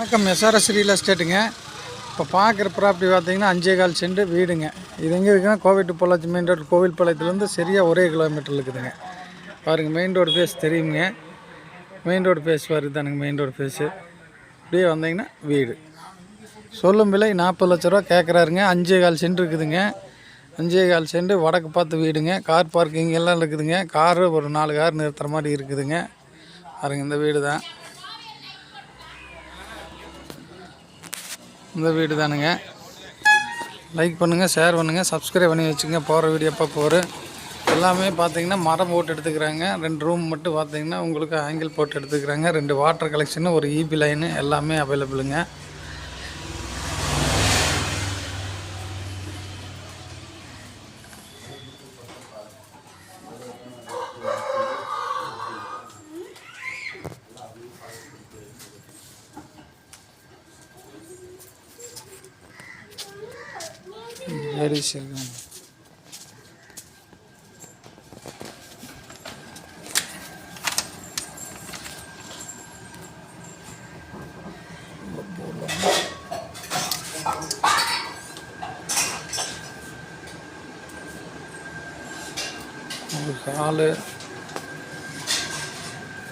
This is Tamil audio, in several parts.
வணக்கம். எஸ்ஆர்எஸ் ரியல் எஸ்டேட்டுங்க இப்போ பார்க்குற ப்ராப்பர்ட்டி பார்த்தீங்கன்னா அஞ்சே கால் செண்டு வீடுங்க. இது எங்கே இருக்குன்னா கோவிட் டு பொள்ளாச்சி மெயின் ரோடு கோவில் பாளையத்துலேருந்து சரியாக ஒரே கிலோமீட்டர் இருக்குதுங்க. பாருங்கள் மெயின் ரோடு ஃபேஸ் தெரியுங்க. மெயின் ரோடு ஃபேஸ் வருது தானுங்க மெயின் ரோடு ஃபேஸு அப்படியே வந்தீங்கன்னா வீடு. சொல்லும் விலை நாற்பது லட்ச ரூபா கேட்குறாருங்க அஞ்சே கால் சென்ட் இருக்குதுங்க. அஞ்சே கால் செண்டு வடக்கு பார்த்து வீடுங்க. கார் பார்க்கிங் எல்லாம் இருக்குதுங்க. காரு ஒரு நாலு கார் நிறுத்துகிற மாதிரி இருக்குதுங்க. பாருங்க இந்த வீடு தான் இந்த வீடு தானுங்க. லைக் பண்ணுங்கள் ஷேர் பண்ணுங்கள் சப்ஸ்கிரைப் பண்ணி வச்சுங்க போகிற வீடியோ எப்போ போகிற எல்லாமே பார்த்தீங்கன்னா மரம் போட்டு எடுத்துக்கிறாங்க. ரெண்டு ரூம் மட்டும் பார்த்தீங்கன்னா உங்களுக்கு ஆங்கிள் போட்டு எடுத்துக்கிறாங்க. ரெண்டு வாட்டர் கலெக்ஷனு ஒரு இபி லைனு எல்லாமே அவைலபிளுங்க லேடிஸ் இருக்காங்க ஒரு ஹாலு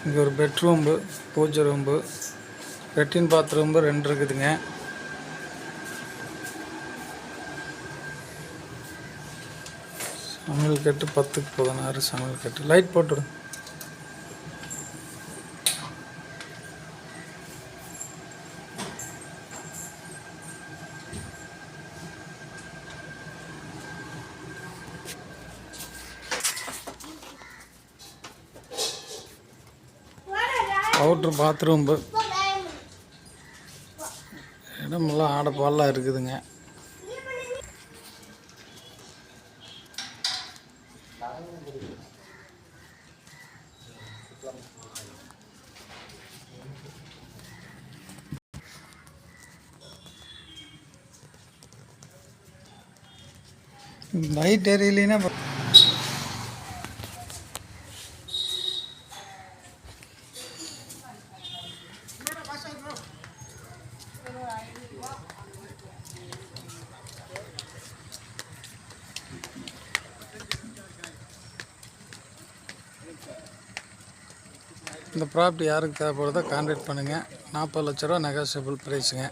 இங்கே ஒரு பெட்ரூம்பு பூஜை ரூம்பு லெட்டின் பாத்ரூம்பு ரெண்டு இருக்குதுங்க. சமையல் கட்டு பத்துக்கு பதினாறு சமையல் கட்டு. லைட் போட்டுடு. அவுட்ரு பாத்ரூம்பு இடமெல்லாம் ஆடப்பாலாம் இருக்குதுங்க. भाई डेरीली ने Thank you. இந்த ப்ராப்பர்ட்டி யாருக்கு தேவைப்படுதோ கான்டாக்ட் பண்ணுங்கள் நாற்பது லட்ச ரூபா நெகோசியபிள் ப்ரைஸுங்க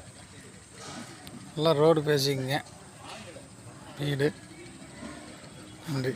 நல்லா ரோடு பேசிக்கங்க. வீடு. நன்றி.